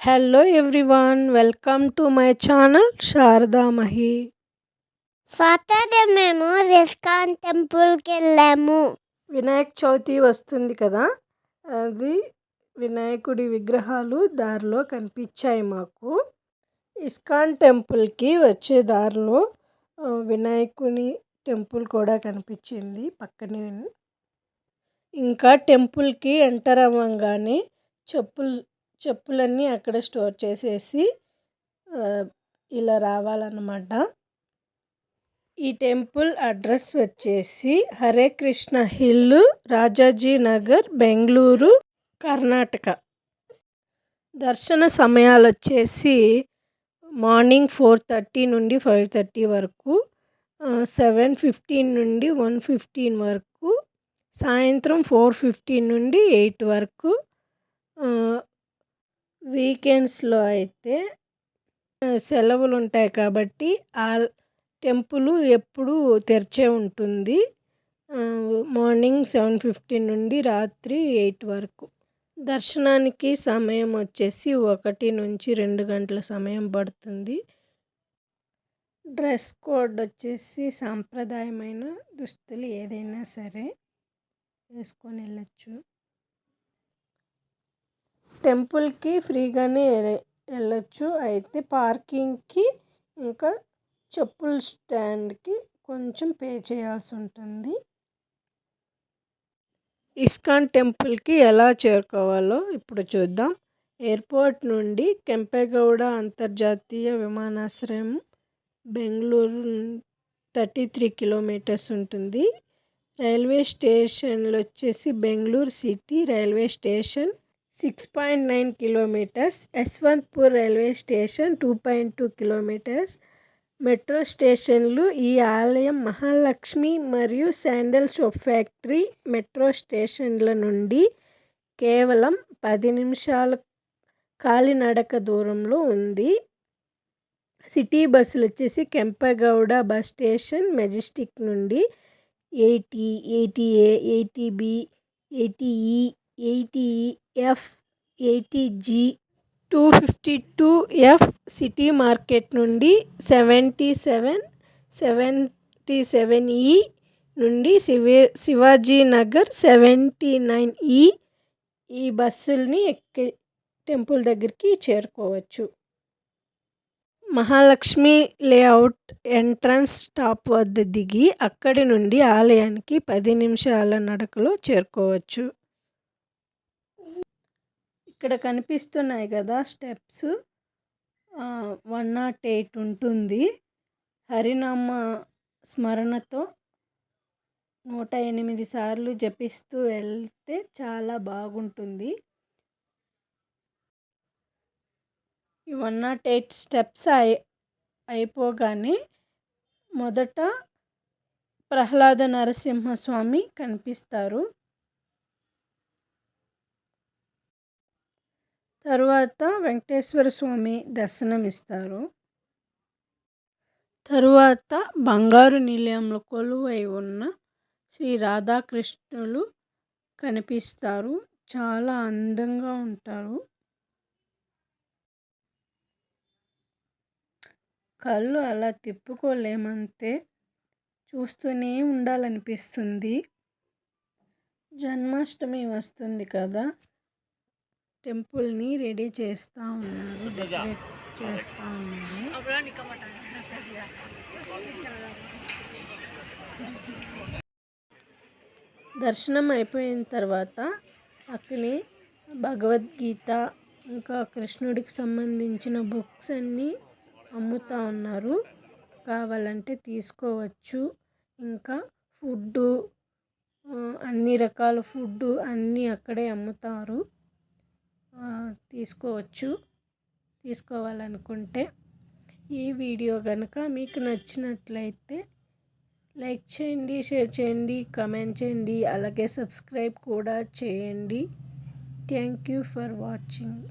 Hello everyone welcome to my channel Sharada Mahi Saturday మేము ISKCON టెంపుల్కి వెళ్ళాము. వినాయక చవితి వస్తుంది కదా అది వినాయకుడి విగ్రహాలు దారిలో కనిపించాయి మాకు. ఇస్కాన్ టెంపుల్కి వచ్చే దారిలో వినాయకుని టెంపుల్ కూడా కనిపించింది పక్కనే. ఇంకా టెంపుల్కి ఎంటర్ అవ్వగానే చెప్పులు చెప్పులన్నీ అక్కడ స్టోర్ చేసేసి ఇలా రావాలన్నమాట. ఈ టెంపుల్ అడ్రస్ వచ్చేసి హరే కృష్ణ హిల్ రాజాజీ నగర్ బెంగళూరు కర్ణాటక. దర్శన సమయాలు వచ్చేసి మార్నింగ్ ఫోర్ థర్టీ నుండి ఫైవ్ థర్టీ వరకు సెవెన్ ఫిఫ్టీన్ నుండి వన్ ఫిఫ్టీన్ వరకు సాయంత్రం ఫోర్ ఫిఫ్టీన్ నుండి ఎయిట్ వరకు వీకెండ్స్లో అయితే సెలవులు ఉంటాయి కాబట్టి ఆ టెంపుల్ ఎప్పుడూ తెరిచే ఉంటుంది. మార్నింగ్ సెవెన్ ఫిఫ్టీన్ నుండి రాత్రి ఎయిట్ వరకు. దర్శనానికి సమయం వచ్చేసి ఒకటి నుంచి రెండు గంటల సమయం పడుతుంది. డ్రెస్ కోడ్ వచ్చేసి సాంప్రదాయమైన దుస్తులు ఏదైనా సరే వేసుకొని వెళ్ళచ్చు. టెంపుల్కి ఫ్రీగానే వెళ్ళొచ్చు అయితే పార్కింగ్కి ఇంకా చెప్పుల స్టాండ్కి కొంచెం పే చేయాల్సి ఉంటుంది. ఇస్కాన్ టెంపుల్కి ఎలా చేరుకోవాలో ఇప్పుడు చూద్దాం. ఎయిర్పోర్ట్ నుండి కెంపెగౌడ అంతర్జాతీయ విమానాశ్రయం బెంగళూరు థర్టీ త్రీ కిలోమీటర్స్ ఉంటుంది. రైల్వే స్టేషన్లు వచ్చేసి Bengaluru city railway station six point nine kilometres Yeshwantpur railway station two point two kilometres metro స్టేషన్లు ఈ ఆలయం మహాలక్ష్మి మరియు శాండల్ సోప్ ఫ్యాక్టరీ మెట్రో స్టేషన్ల నుండి కేవలం పది నిమిషాల కాలినడక దూరంలో ఉంది. సిటీ బస్సులు వచ్చేసి కెంపగౌడ బస్ స్టేషన్ మెజెస్టిక్ నుండి eighty eighty A eighty B eighty E eighty F eighty G two fifty two F city market నుండి seventy seven seventy seven E నుండి శివే శివాజీ నగర్ సెవెంటీ నైన్ ఈ ఈ బస్సుల్ని ఎక్కి టెంపుల్ దగ్గరికి చేరుకోవచ్చు. మహాలక్ష్మి లేఅవుట్ ఎంట్రన్స్ స్టాప్ వద్ద దిగి అక్కడి నుండి ఆలయానికి పది నిమిషాల నడకలో చేరుకోవచ్చు. ఇక్కడ కనిపిస్తున్నాయి కదా స్టెప్స్. వన్ నాట్ ఎయిట్ ఉంటుంది. హరినామ స్మరణతో నూట ఎనిమిది సార్లు జపిస్తూ వెళ్తే చాలా బాగుంటుంది. ఈ వన్ నాట్ ఎయిట్ స్టెప్స్ అయి అయిపోగానే మొదట ప్రహ్లాద నరసింహస్వామి కనిపిస్తారు. తరువాత వెంకటేశ్వర స్వామి దర్శనమిస్తారు. తరువాత బంగారు నిలయంలో కొలువై ఉన్న శ్రీ రాధాకృష్ణులు కనిపిస్తారు. చాలా అందంగా ఉంటారు. కళ్ళు అలా తిప్పుకోలేమంతే చూస్తూనే ఉండాలనిపిస్తుంది. జన్మాష్టమి వస్తుంది కదా. టెంపుల్ని రెడీ చేస్తూ ఉన్నారు డెకరేట్ చేస్తూ ఉన్నారు. దర్శనం అయిపోయిన తర్వాత అక్కడే భగవద్గీత ఇంకా కృష్ణుడికి సంబంధించిన బుక్స్ అన్నీ అమ్ముతూ ఉన్నారు. కావాలంటే తీసుకోవచ్చు. ఇంకా ఫుడ్డు అన్ని రకాల ఫుడ్డు అన్నీ అక్కడే అమ్ముతారు. తీసుకోవచ్చు. తీసుకోవాలనుకుంటే ఈ వీడియో కనుక మీకు నచ్చినట్లయితే లైక్ చేయండి షేర్ చేయండి కమెంట్ చేయండి అలాగే సబ్స్క్రైబ్ కూడా చేయండి. Thank you for watching.